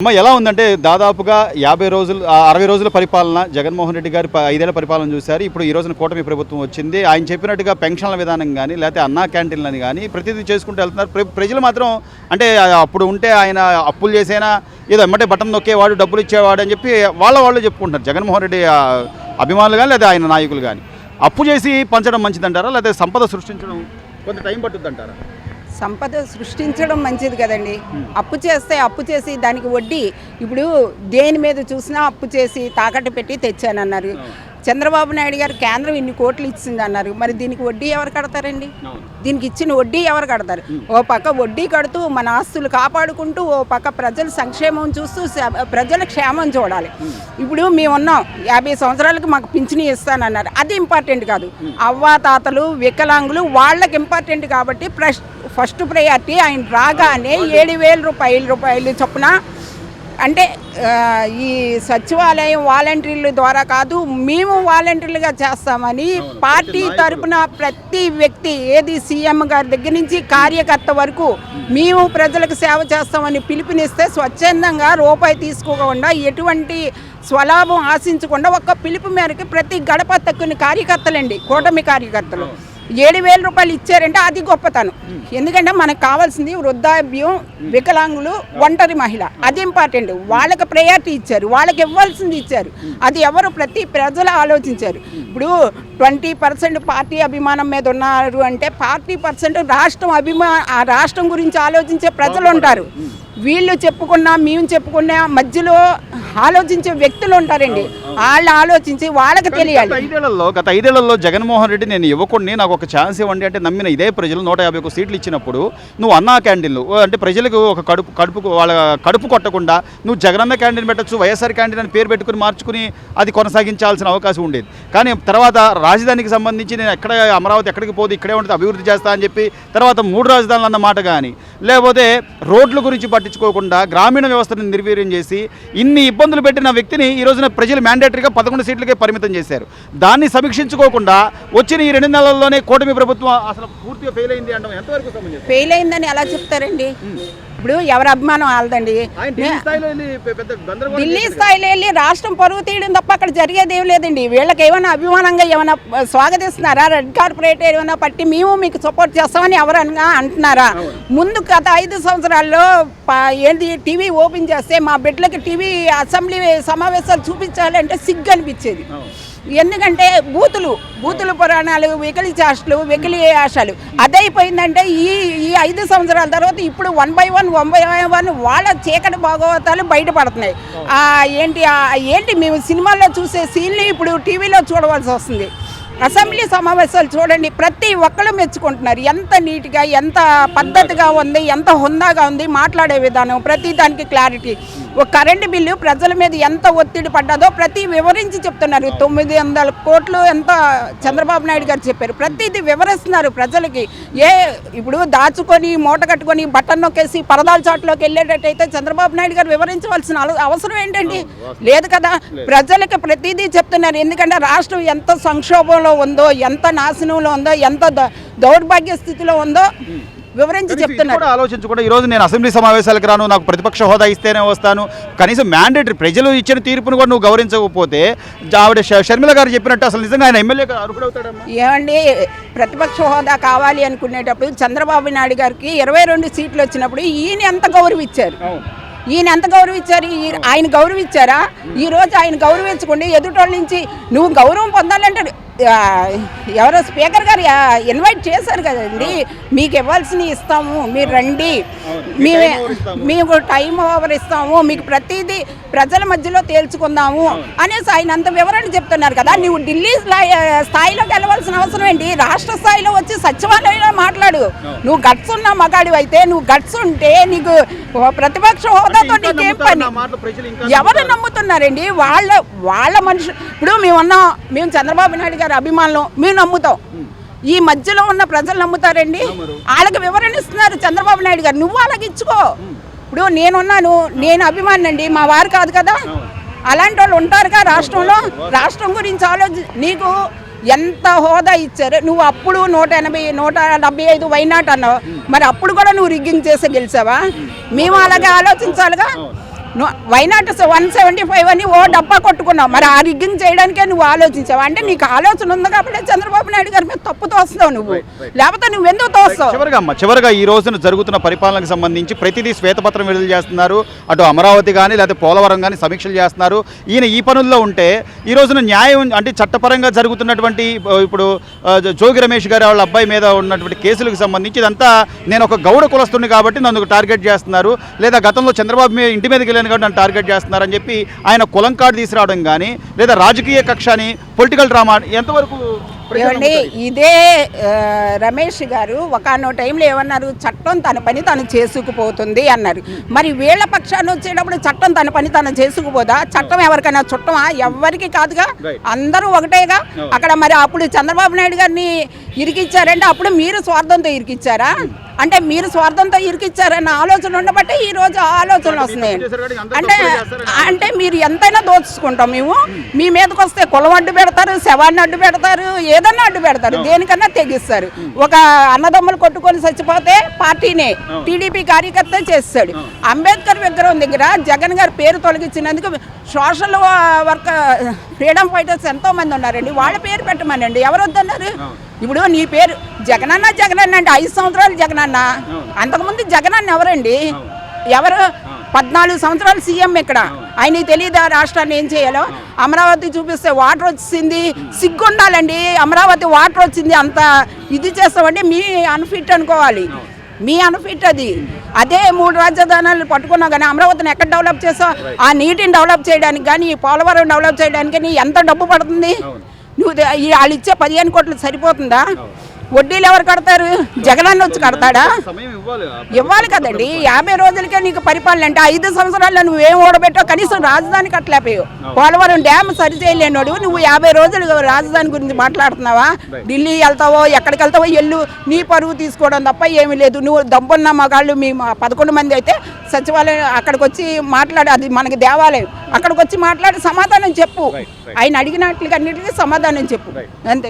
అమ్మ ఎలా ఉందంటే దాదాపుగా యాభై రోజులు ఆ, అరవై రోజుల పరిపాలన జగన్మోహన్ రెడ్డి గారి ఐదేళ్ళ పరిపాలన చూశారు. ఇప్పుడు ఈ రోజున కూటమి ప్రభుత్వం వచ్చింది. ఆయన చెప్పినట్టుగా పెన్షన్ల విధానం కానీ లేకపోతే అన్నా క్యాంటీన్లని కానీ ప్రతిదీ చేసుకుంటూ వెళ్తున్నారు. ప్ర- ప్రజలు మాత్రం అంటే అప్పుడు ఉంటే ఆయన అప్పులు చేసేనా ఏదో ఎమ్మటే బటన్ నొక్కేవాడు డబ్బులు ఇచ్చేవాడు అని చెప్పి వాళ్ళ వాళ్ళు చెప్పుకుంటారు జగన్మోహన్ రెడ్డి అభిమానులు కానీ లేదా ఆయన నాయకులు కానీ అప్పు చేసి పంచడం మంచిదంటారా లేకపోతే సంపద సృష్టించడం కొంత టైం పట్టుద్దంటారా? సంపద సృష్టించడం మంచిది కదండి. అప్పు చేస్తే అప్పు చేసి దానికి వడ్డీ. ఇప్పుడు దేని మీద చూసినా అప్పు చేసి తాకట్టు పెట్టి తెచ్చానన్నారు. చంద్రబాబు నాయుడు గారు కేంద్రం ఇన్ని కోట్లు ఇచ్చింది అన్నారు. మరి దీనికి వడ్డీ ఎవరు కడతారండి? దీనికి ఇచ్చిన వడ్డీ ఎవరు కడతారు? ఓ పక్క వడ్డీ కడుతూ మన ఆస్తులు కాపాడుకుంటూ ఓ పక్క ప్రజల సంక్షేమం చూస్తూ ప్రజల క్షేమం చూడాలి. ఇప్పుడు మేము ఉన్నాం యాభై సంవత్సరాలకు మాకు పింఛని ఇస్తానన్నారు. అది ఇంపార్టెంట్ కాదు. అవ్వా తాతలు వికలాంగులు వాళ్ళకి ఇంపార్టెంట్ కాబట్టి ఫస్ట్ ప్రయారిటీ ఆయన రాగానే ఏడు వేల రూపాయల రూపాయలు చొప్పున అంటే ఈ సచివాలయం వాలంటీర్ల ద్వారా కాదు మేము వాలంటీర్లుగా చేస్తామని పార్టీ తరపున ప్రతి వ్యక్తి ఏది సీఎం గారి దగ్గర నుంచి కార్యకర్త వరకు మేము ప్రజలకు సేవ చేస్తామని పిలుపునిస్తే స్వచ్ఛందంగా రూపాయి తీసుకోకుండా ఎటువంటి స్వలాభం ఆశించకుండా ఒక్క పిలుపు మేరకు ప్రతి గడప తక్కువ కార్యకర్తలండి కూటమి కార్యకర్తలు. ఏడు వేల రూపాయలు ఇచ్చారంటే అది గొప్పతనం. ఎందుకంటే మనకు కావాల్సింది వృద్ధాప్యం వికలాంగులు ఒంటరి మహిళ. అది ఇంపార్టెంట్ వాళ్ళకి ప్రయారిటీ ఇచ్చారు. వాళ్ళకి ఇవ్వాల్సింది ఇచ్చారు. అది ఎవరు? ప్రతి ప్రజలు ఆలోచించారు. ఇప్పుడు ట్వంటీ పర్సెంట్ పార్టీ అభిమానం మీద ఉన్నారు అంటే పార్టీ పర్సెంట్ రాష్ట్రం అభిమా ఆ రాష్ట్రం గురించి ఆలోచించే ప్రజలు ఉంటారు. వీళ్ళు చెప్పుకున్నా మేము చెప్పుకున్నా మధ్యలో ఆలోచించే వ్యక్తులు ఉంటారండి. వాళ్ళు ఆలోచించి వాళ్ళకి తెలియాలి. ఐదేళ్ళలో గత ఐదేళ్ళలో జగన్మోహన్ రెడ్డి నేను ఇవ్వకుండా నాకు ఒక ఛాన్స్ ఇవ్వండి అంటే నమ్మిన ఇదే ప్రజలు నూట యాభై ఒక సీట్లు ఇచ్చినప్పుడు నువ్వు అన్నా క్యాంటీన్లు అంటే ప్రజలకు ఒక కడుపు కడుపు వాళ్ళ కడుపు కొట్టకుండా నువ్వు జగనన్న క్యాంటీన్ పెట్టచ్చు వైఎస్ఆర్ క్యాంటీన్ అని పేరు పెట్టుకుని మార్చుకుని అది కొనసాగించాల్సిన అవకాశం ఉండేది. కానీ తర్వాత రాజధానికి సంబంధించి నేను ఎక్కడ అమరావతి ఎక్కడికి పోదు ఇక్కడే ఉంటుంది అభివృద్ధి చేస్తా అని చెప్పి తర్వాత మూడు రాజధానులు అన్న మాట కానీ. లేకపోతే రోడ్ల గురించి పట్టించుకోకుండా గ్రామీణ వ్యవస్థను నిర్వీర్యం చేసి ఇన్ని ఇబ్బందులు పెట్టిన వ్యక్తిని ఈ రోజున ప్రజలు మ్యాండేటరీగా పదకొండు సీట్లకే పరిమితం చేశారు. దాన్ని సమీక్షించుకోకుండా వచ్చిన ఈ రెండు నెలల్లోనే కూటమి ప్రభుత్వం అసలు పూర్తిగా ఫెయిల్ అయింది అంటాం. ఎంతవరకు ఫెయిల్ అయిందని ఎలా చెప్తారండి? ఇప్పుడు ఎవరి అభిమానం వాళ్ళదండి. ఆయన ఢిల్లీ స్థాయిలో వెళ్ళి రాష్ట్రం పరువు తీయడం తప్ప అక్కడ జరిగేది ఏం లేదండి. వీళ్ళకి ఏమైనా అభిమానంగా ఏమైనా స్వాగతిస్తున్నారా? రెడ్ కార్పొరేట్ ఏమైనా పట్టి మేము మీకు సపోర్ట్ చేస్తామని ఎవరన్నా అంటున్నారా? ముందు గత ఐదు సంవత్సరాల్లో ఏంది టీవీ ఓపెన్ చేస్తే మా బిడ్డలకి టీవీ అసెంబ్లీ సమావేశాలు చూపించాలంటే సిగ్గు అనిపించేది. ఎందుకంటే బూతులు బూతులు పురాణాలు వెకిలి చేష్టలు వెకిలి ఆశలు. అదైపోయిందంటే ఈ ఈ ఐదు సంవత్సరాల తర్వాత ఇప్పుడు one by one one by one వాళ్ళ చీకటి భాగవతాలు బయటపడుతున్నాయి. ఏంటి ఏంటి మేము సినిమాల్లో చూసే సీన్లు ఇప్పుడు టీవీలో చూడవలసి వస్తుంది. అసెంబ్లీ సమావేశాలు చూడండి ప్రతి ఒక్కరు మెచ్చుకుంటున్నారు. ఎంత నీట్గా ఎంత పద్ధతిగా ఉంది ఎంత హుందాగా ఉంది మాట్లాడే విధానం ప్రతి దానికి క్లారిటీ. ఒక కరెంటు బిల్లు ప్రజల మీద ఎంత ఒత్తిడి పడ్డదో ప్రతి వివరించి చెప్తున్నారు. తొమ్మిది వందల కోట్లు ఎంత చంద్రబాబు నాయుడు గారు చెప్పారు. ప్రతిదీ వివరిస్తున్నారు ప్రజలకి. ఏ ఇప్పుడు దాచుకొని మూట కట్టుకొని బటన్ నొక్కేసి పరదాల చాట్లోకి వెళ్ళేటట్టయితే చంద్రబాబు నాయుడు గారు వివరించవలసిన అవసరం ఏంటండి? లేదు కదా? ప్రజలకి ప్రతిదీ చెప్తున్నారు. ఎందుకంటే రాష్ట్రం ఎంత సంక్షోభంలో ఉందో ఎంత నాశనంలో ఉందో ఎంత దౌర్భాగ్య స్థితిలో ఉందో వివరించి చెప్తున్నారు. కూడా ఆలోచించకుండా. ఈ రోజు నేను అసెంబ్లీ సమావేశాలకు రాను నాకు ప్రతిపక్ష హోదా ఇస్తేనే వస్తాను. కనీసం మ్యాండేటరీ ప్రజలు ఇచ్చిన తీర్పును కూడా నువ్వు గౌరవించకపోతే ఆవిడ షర్మిల గారు చెప్పినట్టు అసలు నిజంగా ఆయన అర్హుడవుతాడమ్మా? ఏమండి ప్రతిపక్ష హోదా కావాలి అనుకునేటప్పుడు చంద్రబాబు నాయుడు గారికి ఇరవై రెండు సీట్లు వచ్చినప్పుడు ఈయన ఎంత గౌరవించారు ఈయన ఎంత గౌరవించారు ఈ- ఆయన గౌరవించారా ఈ రోజు ఆయన గౌరవించకుండా ఎదుటోళ్ళ నుంచి నువ్వు గౌరవం పొందాలంటే ఎవరో స్పీకర్ గారు ఇన్వైట్ చేశారు కదండి. మీకు ఇవ్వాల్సినవి ఇస్తాము. మీరు రండి. మేమే మేము టైం ఓవర్ ఇస్తాము. మీకు ప్రతిదీ ప్రజల మధ్యలో తేల్చుకుందాము అనేసి ఆయన అంత వివరణ చెప్తున్నారు కదా. నువ్వు ఢిల్లీ స్థాయి- స్థాయిలోకి వెళ్ళవలసిన అవసరం ఏంటి? రాష్ట్ర స్థాయిలో వచ్చి సచివాలయంలో మాట్లాడు. నువ్వు గట్స్ ఉన్న మగాడి అయితే నువ్వు గట్స్ ఉంటే నీకు ప్రతిపక్ష హోదాతో నీకేం పని? ఎవరు నమ్ముతున్నారండి? వాళ్ళ వాళ్ళ మనుషులు. ఇప్పుడు మేము ఉన్నాం మేము చంద్రబాబు నాయుడు గారి అభిమానులు మేము నమ్ముతాం ఈ మధ్యలో ఉన్న ప్రజలు నమ్ముతారండి. వాళ్ళకి వివరణ ఇస్తున్నారు చంద్రబాబు నాయుడు గారు. నువ్వు అలాగ ఇచ్చుకో. ఇప్పుడు నేనున్నాను నేను అభిమానండి మా వారు కాదు కదా. అలాంటి వాళ్ళు ఉంటారుగా రాష్ట్రంలో. రాష్ట్రం గురించి ఆలోచి నీకు ఎంత హోదా ఇచ్చారు? నువ్వు అప్పుడు నూట ఎనభై నూట డెబ్బై ఐదు వైనాట్ అన్నావు. మరి అప్పుడు కూడా నువ్వు రిగ్గింగ్ చేసి గెలిచావా? మేము అలాగే ఆలోచించాలిగా? Why not one seventy five అని ఓ డబ్బా కొట్టుకున్నావు? మరి ఆ రిగ్గింగ్ చేయడానికే నువ్వు ఆలోచించావు? అంటే నీకు ఆలోచన ఉంది కాబట్టి చంద్రబాబు నాయుడు గారి మీద తప్పు తోస్తావు నువ్వు. లేకపోతే నువ్వు ఎందుకు తోస్తావు? చివరిగా అమ్మ చివరిగా ఈ రోజున జరుగుతున్న పరిపాలనకు సంబంధించి ప్రతిదీ శ్వేతపత్రం విడుదల చేస్తున్నారు. అటు అమరావతి కానీ లేకపోతే పోలవరం కానీ సమీక్షలు చేస్తున్నారు. ఈయన ఈ పనుల్లో ఉంటే ఈ రోజున న్యాయం అంటే చట్టపరంగా జరుగుతున్నటువంటి ఇప్పుడు జోగి రమేష్ గారి వాళ్ళ అబ్బాయి మీద ఉన్నటువంటి కేసులకు సంబంధించి ఇదంతా నేను ఒక గౌడ కులస్తుని కాబట్టి నన్ను టార్గెట్ చేస్తున్నారు. లేదా గతంలో చంద్రబాబు ఇంటి మీదకి వెళ్ళాను కాబట్టి నన్ను టార్గెట్ చేస్తున్నారని చెప్పి ఆయన కులం కార్డు తీసుకురావడం కానీ లేదా రాజకీయ కక్ష అని పొలిటికల్ డ్రామా ఎంతవరకు ఏమండి? ఇదే రమేష్ గారు ఒకనో టైంలో ఏమన్నారు? చట్టం తన పని తను చేసుకుపోతుంది అన్నారు. మరి వీళ్ళ పక్షాన్ని వచ్చేటప్పుడు చట్టం తన పని తను చేసుకుపోదా? చట్టం ఎవరికైనా చుట్టమా? ఎవరికి కాదుగా. అందరూ ఒకటేగా? అక్కడ మరి అప్పుడు చంద్రబాబు నాయుడు గారిని ఇరికిచ్చారంటే అప్పుడు మీరు స్వార్థంతో ఇరికిచ్చారా? అంటే మీరు స్వార్థంతో ఇరికిచ్చారన్న ఆలోచన ఉండబట్టే ఈ రోజు ఆలోచనలు వస్తున్నాయి. అంటే అంటే మీరు ఎంతైనా దోచుకుంటాం మేము. మీ మీదకి వస్తే కులం అడ్డు పెడతారు శవాన్ని అడ్డు పెడతారు ఏదన్నా అడ్డు పెడతారు. దేనికన్నా తెగిస్తారు. ఒక అన్నదమ్ములు కొట్టుకొని చచ్చిపోతే పార్టీనే టీడీపీ కార్యకర్త చేస్తాడు. అంబేద్కర్ విగ్రహం దగ్గర జగన్ గారి పేరు తొలగించినందుకు సోషల్ వర్క్ ఫ్రీడమ్ ఫైటర్స్ ఎంతో మంది ఉన్నారండి. వాళ్ళ పేరు పెట్టమనండి. ఎవరు వద్దన్నారు ఇప్పుడు నీ పేరు జగనన్న జగనన్న అంటే ఐదు సంవత్సరాలు జగనన్న. అంతకుముందు జగనన్న ఎవరండి? ఎవరు? పద్నాలుగు సంవత్సరాలు సీఎం ఇక్కడ. ఆయనకి తెలియదా రాష్ట్రాన్ని ఏం చేయాలో? అమరావతి చూపిస్తే వాటర్ వచ్చింది. సిగ్గుండాలండి. అమరావతి వాటర్ వచ్చింది. అంత ఇది చేస్తామంటే మీ అన్ఫిట్ అనుకోవాలి. మీ అన్ఫిట్ అది. అదే మూడు రాజధానులు పట్టుకున్నావు కానీ అమరావతిని ఎక్కడ డెవలప్ చేసావు ఆ నీటిని డెవలప్ చేయడానికి కానీ పోలవరం డెవలప్ చేయడానికి ఎంత డబ్బు పడుతుంది? నువ్వు వాళ్ళు ఇచ్చే పదిహేను కోట్లు సరిపోతుందా? వడ్డీలు ఎవరు కడతారు? జగనన్న వచ్చి కడతాడా? ఇవ్వాలి కదండి. యాభై రోజులకే నీకు పరిపాలన అంటే ఐదు సంవత్సరాల్లో నువ్వేం ఓడబెట్టావు? కనీసం రాజధాని కట్టలేకపోయావు. పోలవరం డ్యామ్ సరి చేయలేనోడు నువ్వు యాభై రోజులు రాజధాని గురించి మాట్లాడుతున్నావా? ఢిల్లీ వెళ్తావో ఎక్కడికి వెళ్తావో ఎల్లు నీ పరువు తీసుకోవడం తప్ప ఏమీ లేదు. నువ్వు దమ్మున్న మగాళ్ళు మీ మా పదకొండు మంది అయితే సచివాలయం అక్కడికి వచ్చి మాట్లాడు. అది మనకి దేవాలయం. అక్కడికి వచ్చి మాట్లాడి సమాధానం చెప్పు. ఆయన అడిగినట్లకి అన్నిటికీ సమాధానం చెప్పు. అంతే.